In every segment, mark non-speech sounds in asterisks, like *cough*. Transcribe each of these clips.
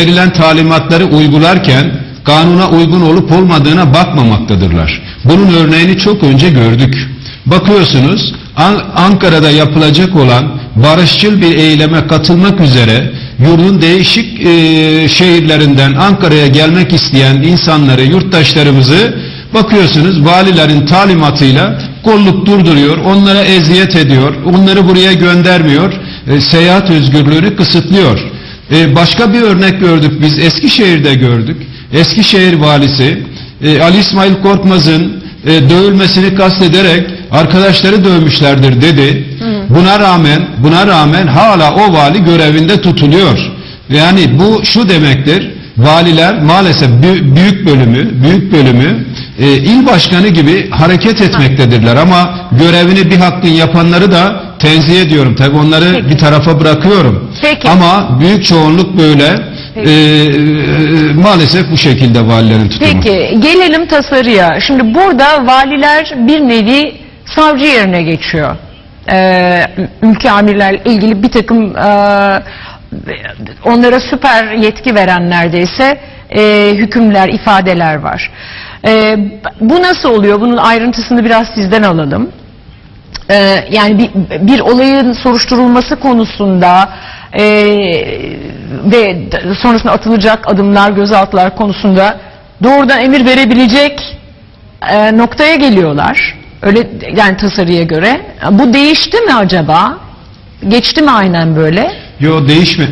verilen talimatları uygularken kanuna uygun olup olmadığına bakmamaktadırlar. Bunun örneğini çok önce gördük. Bakıyorsunuz An- Ankara'da yapılacak olan barışçıl bir eyleme katılmak üzere yurdun değişik e, şehirlerinden Ankara'ya gelmek isteyen insanları, yurttaşlarımızı bakıyorsunuz valilerin talimatıyla kolluk durduruyor, onlara eziyet ediyor, onları buraya göndermiyor, e, seyahat özgürlüğünü kısıtlıyor. E, başka bir örnek gördük biz Eskişehir'de gördük. Eskişehir valisi e, Ali İsmail Korkmaz'ın e, dövülmesini kastederek arkadaşları dövmüşlerdir dedi. Buna rağmen buna rağmen hala o vali görevinde tutuluyor. Yani bu şu demektir. Valiler maalesef bü- büyük bölümü büyük bölümü e, il başkanı gibi hareket etmektedirler ama görevini bir hakkın yapanları da tenzih ediyorum. Tabi onları Peki. bir tarafa bırakıyorum. Peki. Ama büyük çoğunluk böyle Peki. e, e, maalesef bu şekilde valilerin tutumu. Peki gelelim tasarıya. Şimdi burada valiler bir nevi savcı yerine geçiyor. Ee, ülke amirlerle ilgili bir takım e, onlara süper yetki veren neredeyse e, hükümler, ifadeler var. E, bu nasıl oluyor? Bunun ayrıntısını biraz sizden alalım. Ee, yani bir, bir olayın soruşturulması konusunda e, ve sonrasında atılacak adımlar, gözaltılar konusunda doğrudan emir verebilecek e, noktaya geliyorlar. Öyle yani tasarıya göre. Bu değişti mi acaba? Geçti mi aynen böyle? Yo değişme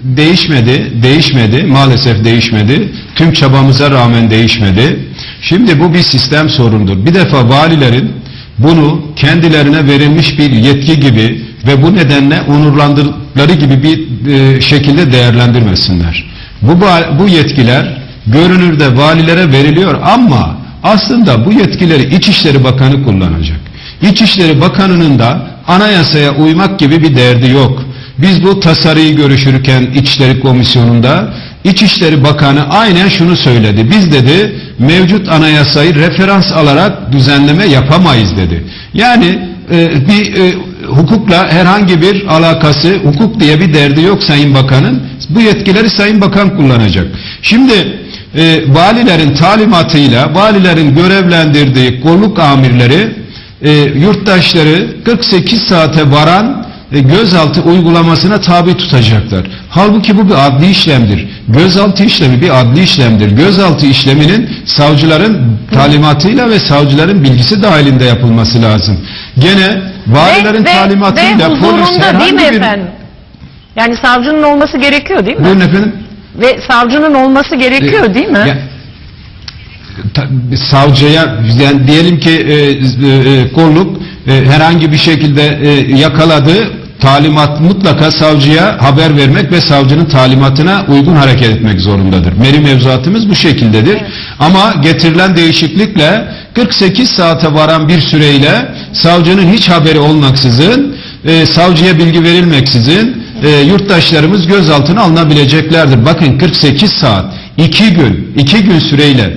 değişmedi, değişmedi, maalesef değişmedi. Tüm çabamıza rağmen değişmedi. Şimdi bu bir sistem sorundur. Bir defa valilerin bunu kendilerine verilmiş bir yetki gibi ve bu nedenle onurlandırdıkları gibi bir e, şekilde değerlendirmesinler. Bu bu yetkiler görünürde valilere veriliyor ama aslında bu yetkileri İçişleri Bakanı kullanacak. İçişleri Bakanı'nın da anayasaya uymak gibi bir derdi yok. Biz bu tasarıyı görüşürken İçişleri Komisyonu'nda İçişleri Bakanı aynen şunu söyledi. Biz dedi mevcut anayasayı referans alarak düzenleme yapamayız dedi. Yani e, bir e, hukukla herhangi bir alakası, hukuk diye bir derdi yok Sayın Bakan'ın. Bu yetkileri Sayın Bakan kullanacak. Şimdi e, valilerin talimatıyla, valilerin görevlendirdiği kolluk amirleri e, yurttaşları 48 saate varan gözaltı uygulamasına tabi tutacaklar. Halbuki bu bir adli işlemdir. Gözaltı işlemi bir adli işlemdir. Gözaltı işleminin savcıların talimatıyla ve savcıların bilgisi dahilinde yapılması lazım. Gene valilerin ve, talimatıyla ve polis huzurunda değil herhangi mi bir... efendim? Yani savcının olması gerekiyor değil mi? Buyurun efendim. Ve savcının olması gerekiyor E, değil mi? ya- savcıya yani diyelim ki e, e, e, kolluk e, herhangi bir şekilde e, yakaladı talimat mutlaka savcıya haber vermek ve savcının talimatına uygun hareket etmek zorundadır. Meri mevzuatımız bu şekildedir. Ama getirilen değişiklikle 48 saate varan bir süreyle savcının hiç haberi olmaksızın e, savcıya bilgi verilmeksizin e, yurttaşlarımız gözaltına alınabileceklerdir. Bakın 48 saat, 2 gün, 2 gün süreyle.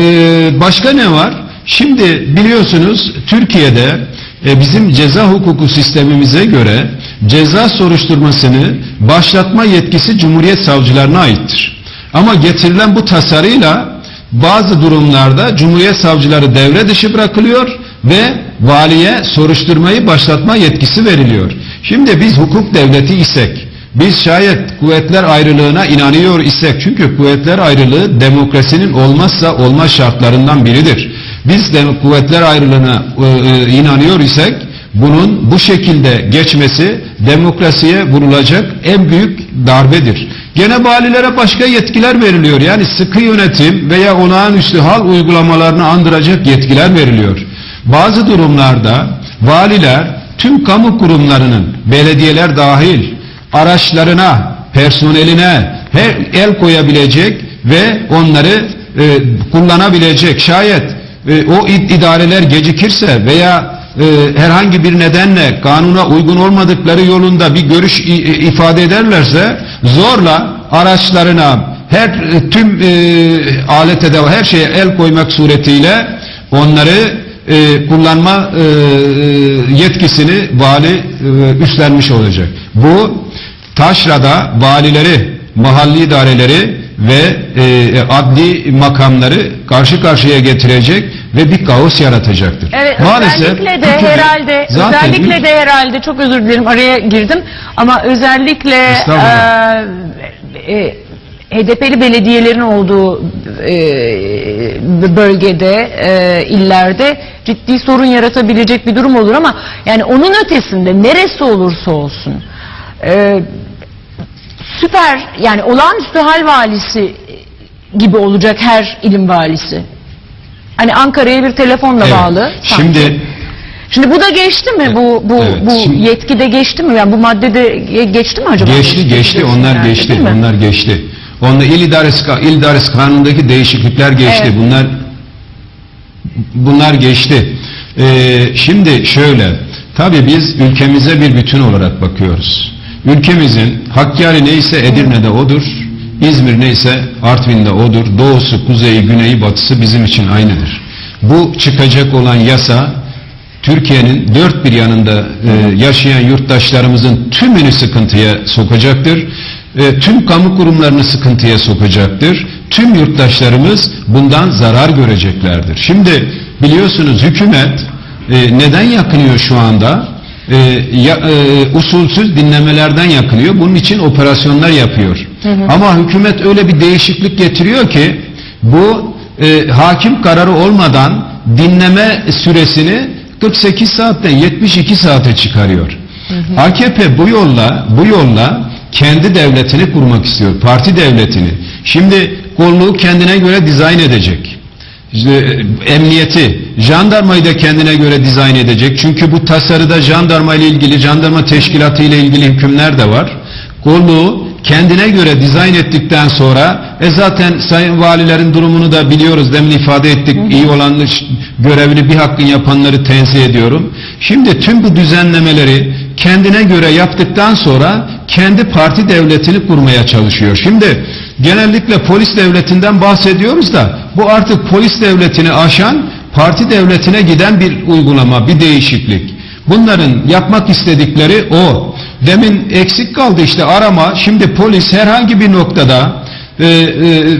E, başka ne var? Şimdi biliyorsunuz Türkiye'de e, bizim ceza hukuku sistemimize göre ceza soruşturmasını başlatma yetkisi Cumhuriyet savcılarına aittir. Ama getirilen bu tasarıyla bazı durumlarda Cumhuriyet savcıları devre dışı bırakılıyor ve valiye soruşturmayı başlatma yetkisi veriliyor. Şimdi biz hukuk devleti isek, biz şayet kuvvetler ayrılığına inanıyor isek, çünkü kuvvetler ayrılığı demokrasinin olmazsa olmaz şartlarından biridir. Biz de kuvvetler ayrılığına e, e, inanıyor isek, bunun bu şekilde geçmesi demokrasiye vurulacak en büyük darbedir. Gene valilere başka yetkiler veriliyor. Yani sıkı yönetim veya olağanüstü hal uygulamalarını andıracak yetkiler veriliyor. Bazı durumlarda valiler tüm kamu kurumlarının belediyeler dahil araçlarına, personeline her el koyabilecek ve onları e, kullanabilecek şayet e, o id- idareler gecikirse veya e, herhangi bir nedenle kanuna uygun olmadıkları yolunda bir görüş i- i- ifade ederlerse zorla araçlarına her e, tüm e, alet edevat her şeye el koymak suretiyle onları e, kullanma e, yetkisini vali e, üstlenmiş olacak. Bu taşrada valileri mahalli idareleri ve e, adli makamları karşı karşıya getirecek ve bir kaos yaratacaktır. Evet, özellikle de herhalde, zaten özellikle de herhalde çok özür dilerim araya girdim ama özellikle e, e, HDP'li belediyelerin olduğu e, bölgede, e, illerde ciddi sorun yaratabilecek bir durum olur ama yani onun ötesinde neresi olursa olsun e, süper yani olağanüstü hal valisi gibi olacak her ilim valisi. Hani Ankara'ya bir telefonla Evet. bağlı. sanki. Şimdi Şimdi bu da geçti mi? Bu bu Evet, bu şimdi- yetki de geçti mi? Yani bu madde de ge- geçti mi acaba? Geçti geçti onlar Yani, geçti değil mi? onlar geçti. Onda il idaresi ka- il idaresi kanunundaki değişiklikler geçti. Evet. Bunlar bunlar geçti. Ee, şimdi şöyle tabii biz ülkemize bir bütün olarak bakıyoruz. Ülkemizin Hakkari neyse Edirne'de odur. İzmir neyse Artvin'de odur. Doğusu, kuzeyi, güneyi, batısı bizim için aynıdır. Bu çıkacak olan yasa Türkiye'nin dört bir yanında e, yaşayan yurttaşlarımızın tümünü sıkıntıya sokacaktır. E, tüm kamu kurumlarını sıkıntıya sokacaktır. Tüm yurttaşlarımız bundan zarar göreceklerdir. Şimdi biliyorsunuz hükümet e, neden yakınıyor şu anda? E, ya, e, usulsüz dinlemelerden yakınıyor. Bunun için operasyonlar yapıyor. Ama hükümet öyle bir değişiklik getiriyor ki bu e, hakim kararı olmadan dinleme süresini 48 saatten 72 saate çıkarıyor. AKP bu yolla bu yolla kendi devletini kurmak istiyor. Parti devletini. Şimdi kolluğu kendine göre dizayn edecek. İşte, e, emniyeti, jandarmayı da kendine göre dizayn edecek. Çünkü bu tasarıda jandarma ile ilgili, jandarma teşkilatı ile ilgili hükümler de var. Kolluğu kendine göre dizayn ettikten sonra e zaten sayın valilerin durumunu da biliyoruz demin ifade ettik iyi olan görevini bir hakkın yapanları tenzih ediyorum. Şimdi tüm bu düzenlemeleri kendine göre yaptıktan sonra kendi parti devletini kurmaya çalışıyor. Şimdi genellikle polis devletinden bahsediyoruz da bu artık polis devletini aşan parti devletine giden bir uygulama, bir değişiklik. Bunların yapmak istedikleri o. Demin eksik kaldı işte arama. Şimdi polis herhangi bir noktada e, e,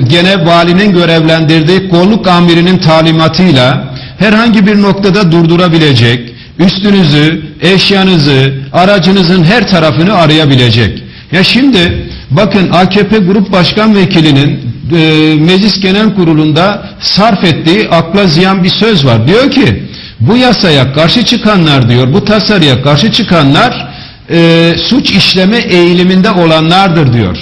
gene valinin görevlendirdiği kolluk amirinin talimatıyla herhangi bir noktada durdurabilecek, üstünüzü, eşyanızı, aracınızın her tarafını arayabilecek. Ya şimdi bakın AKP Grup Başkan Vekilinin e, Meclis Genel Kurulu'nda sarf ettiği akla ziyan bir söz var. Diyor ki bu yasaya karşı çıkanlar diyor, bu tasarıya karşı çıkanlar e, suç işleme eğiliminde olanlardır diyor.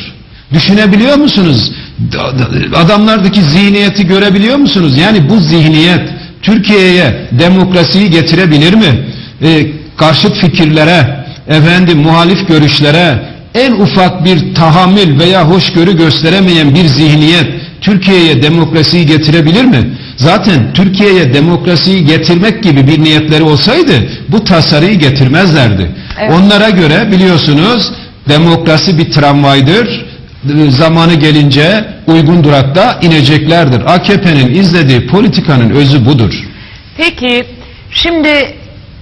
Düşünebiliyor musunuz? Da- da- Adamlardaki zihniyeti görebiliyor musunuz? Yani bu zihniyet Türkiye'ye demokrasiyi getirebilir mi? E, karşıt fikirlere, efendim muhalif görüşlere en ufak bir tahammül veya hoşgörü gösteremeyen bir zihniyet Türkiye'ye demokrasiyi getirebilir mi? Zaten Türkiye'ye demokrasiyi getirmek gibi bir niyetleri olsaydı bu tasarıyı getirmezlerdi. Evet. Onlara göre biliyorsunuz demokrasi bir tramvaydır. Zamanı gelince uygun durakta ineceklerdir. AKP'nin izlediği politikanın özü budur. Peki şimdi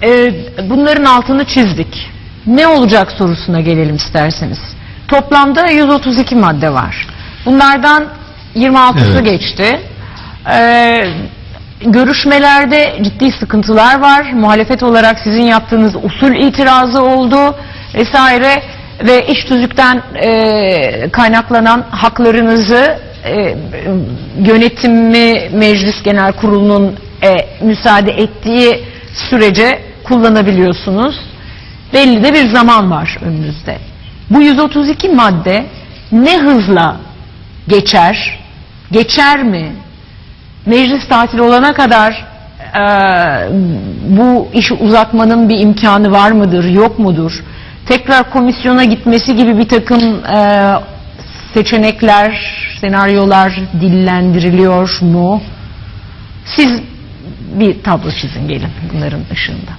e, bunların altını çizdik. Ne olacak sorusuna gelelim isterseniz. Toplamda 132 madde var. Bunlardan 26'sı Evet. geçti. E, görüşmelerde ciddi sıkıntılar var. Muhalefet olarak sizin yaptığınız usul itirazı oldu vesaire ve iş tüzükten e, kaynaklanan haklarınızı e, yönetimi meclis genel kurulunun e, müsaade ettiği sürece kullanabiliyorsunuz. Belli de bir zaman var önünüzde. Bu 132 madde ne hızla geçer? Geçer mi? Meclis tatili olana kadar e, bu işi uzatmanın bir imkanı var mıdır, yok mudur? Tekrar komisyona gitmesi gibi bir takım e, seçenekler, senaryolar dillendiriliyor mu? Siz bir tablo çizin gelin bunların ışığında.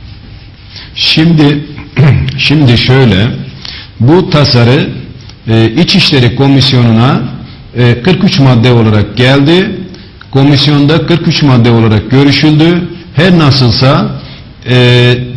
Şimdi *clears throat* şimdi şöyle bu tasarı e, İçişleri Komisyonu'na e, 43 madde olarak geldi. Komisyonda 43 madde olarak görüşüldü. Her nasılsa e,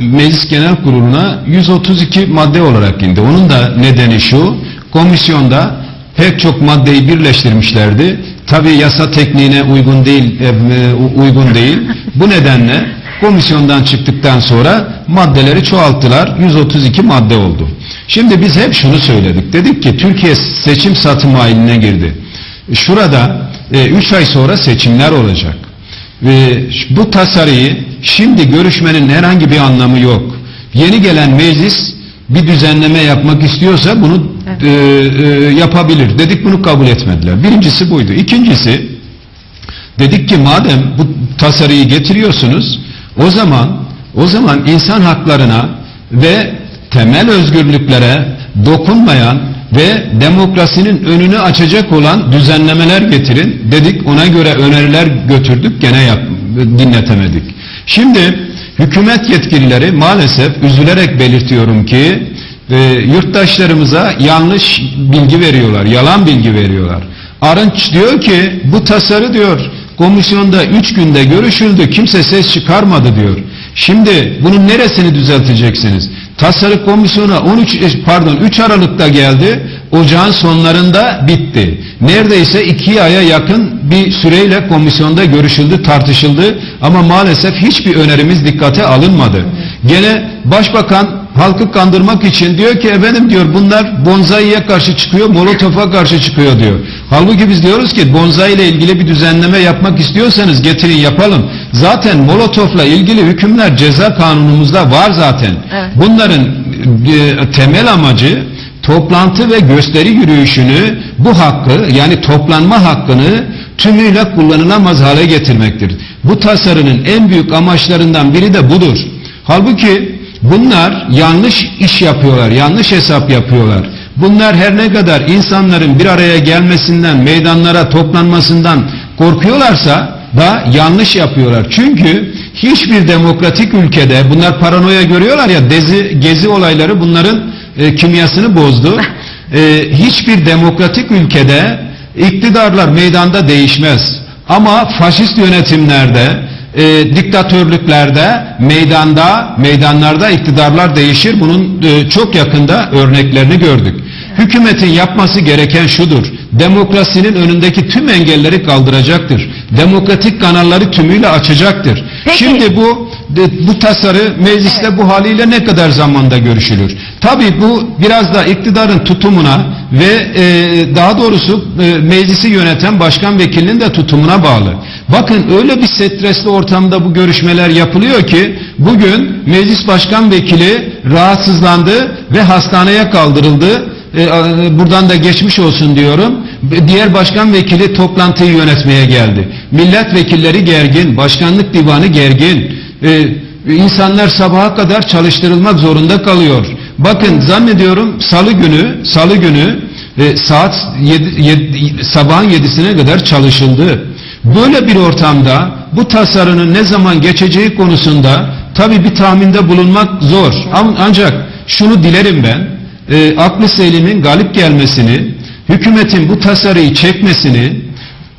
Meclis Genel Kurulu'na 132 madde olarak indi. Onun da nedeni şu, komisyonda pek çok maddeyi birleştirmişlerdi. Tabi yasa tekniğine uygun değil, e, e, uygun değil. Bu nedenle komisyondan çıktıktan sonra maddeleri çoğalttılar. 132 madde oldu. Şimdi biz hep şunu söyledik. Dedik ki Türkiye seçim satım haline girdi. Şurada 3 ay sonra seçimler olacak. Ve bu tasarıyı şimdi görüşmenin herhangi bir anlamı yok. Yeni gelen meclis bir düzenleme yapmak istiyorsa bunu e, e, yapabilir. Dedik bunu kabul etmediler. Birincisi buydu. İkincisi dedik ki madem bu tasarıyı getiriyorsunuz o zaman o zaman insan haklarına ve temel özgürlüklere dokunmayan ve demokrasinin önünü açacak olan düzenlemeler getirin dedik ona göre öneriler götürdük gene yap, dinletemedik. Şimdi hükümet yetkilileri maalesef üzülerek belirtiyorum ki e, yurttaşlarımıza yanlış bilgi veriyorlar, yalan bilgi veriyorlar. Arınç diyor ki bu tasarı diyor komisyonda 3 günde görüşüldü kimse ses çıkarmadı diyor. Şimdi bunun neresini düzelteceksiniz? Tasarı komisyona 13 e, pardon 3 Aralık'ta geldi. Ocağın sonlarında bitti. Neredeyse 2 aya yakın bir süreyle komisyonda görüşüldü, tartışıldı ama maalesef hiçbir önerimiz dikkate alınmadı. Gene başbakan halkı kandırmak için diyor ki efendim diyor bunlar bonzaiye karşı çıkıyor, molotofa karşı çıkıyor diyor. Halbuki biz diyoruz ki bonzai ile ilgili bir düzenleme yapmak istiyorsanız getirin yapalım. Zaten molotofla ilgili hükümler ceza kanunumuzda var zaten. Evet. Bunların e, temel amacı toplantı ve gösteri yürüyüşünü bu hakkı yani toplanma hakkını tümüyle kullanılamaz hale getirmektir. Bu tasarının en büyük amaçlarından biri de budur. Halbuki bunlar yanlış iş yapıyorlar, yanlış hesap yapıyorlar. Bunlar her ne kadar insanların bir araya gelmesinden, meydanlara toplanmasından korkuyorlarsa da yanlış yapıyorlar. Çünkü hiçbir demokratik ülkede bunlar paranoya görüyorlar ya dezi, gezi olayları bunların e, kimyasını bozdu. E, hiçbir demokratik ülkede iktidarlar meydanda değişmez. Ama faşist yönetimlerde, e, diktatörlüklerde, meydanda, meydanlarda iktidarlar değişir. Bunun e, çok yakında örneklerini gördük. Hükümetin yapması gereken şudur. Demokrasinin önündeki tüm engelleri kaldıracaktır. Demokratik kanalları tümüyle açacaktır. Peki. Şimdi bu bu tasarı mecliste bu haliyle ne kadar zamanda görüşülür? Tabii bu biraz da iktidarın tutumuna ve e, daha doğrusu e, meclisi yöneten başkan vekilinin de tutumuna bağlı. Bakın öyle bir stresli ortamda bu görüşmeler yapılıyor ki bugün meclis başkan vekili rahatsızlandı ve hastaneye kaldırıldı. E, e, buradan da geçmiş olsun diyorum. Diğer başkan vekili toplantıyı yönetmeye geldi. Milletvekilleri gergin, başkanlık divanı gergin. E, insanlar sabaha kadar çalıştırılmak zorunda kalıyor. Bakın zannediyorum salı günü, salı günü e, saat 7, sabahın 7'sine kadar çalışıldı. Böyle bir ortamda bu tasarının ne zaman geçeceği konusunda tabii bir tahminde bulunmak zor. Ancak şunu dilerim ben e, aklı selimin galip gelmesini, hükümetin bu tasarıyı çekmesini,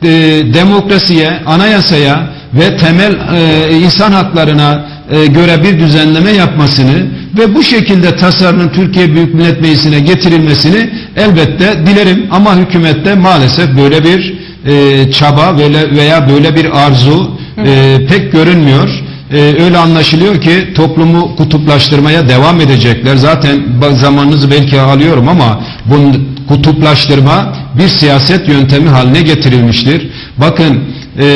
e, demokrasiye, anayasaya ve temel e, insan haklarına e, göre bir düzenleme yapmasını ve bu şekilde tasarının Türkiye Büyük Millet Meclisi'ne getirilmesini elbette dilerim ama hükümette maalesef böyle bir e, çaba veya böyle bir arzu e, pek görünmüyor. Ee, öyle anlaşılıyor ki toplumu kutuplaştırmaya devam edecekler. Zaten zamanınızı belki alıyorum ama bu kutuplaştırma bir siyaset yöntemi haline getirilmiştir. Bakın e, e,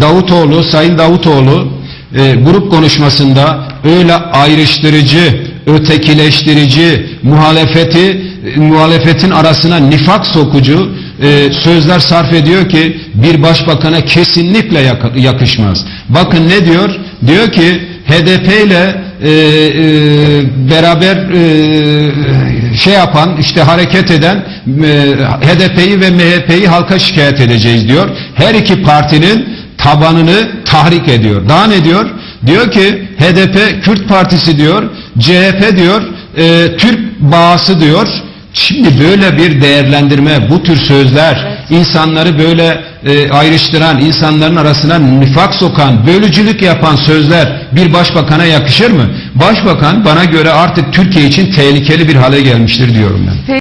Davutoğlu, Sayın Davutoğlu e, grup konuşmasında öyle ayrıştırıcı, ötekileştirici, muhalefeti muhalefetin arasına nifak sokucu e, sözler sarf ediyor ki bir başbakana kesinlikle yak- yakışmaz. Bakın ne diyor? Diyor ki HDP ile e, e, beraber e, şey yapan işte hareket eden e, HDP'yi ve MHP'yi halka şikayet edeceğiz diyor. Her iki partinin tabanını tahrik ediyor. Daha ne diyor? Diyor ki HDP Kürt Partisi diyor, CHP diyor, e, Türk bağısı diyor. Şimdi böyle bir değerlendirme, bu tür sözler, insanları böyle e, ayrıştıran, insanların arasına nifak sokan, bölücülük yapan sözler bir başbakana yakışır mı? Başbakan bana göre artık Türkiye için tehlikeli bir hale gelmiştir diyorum ben.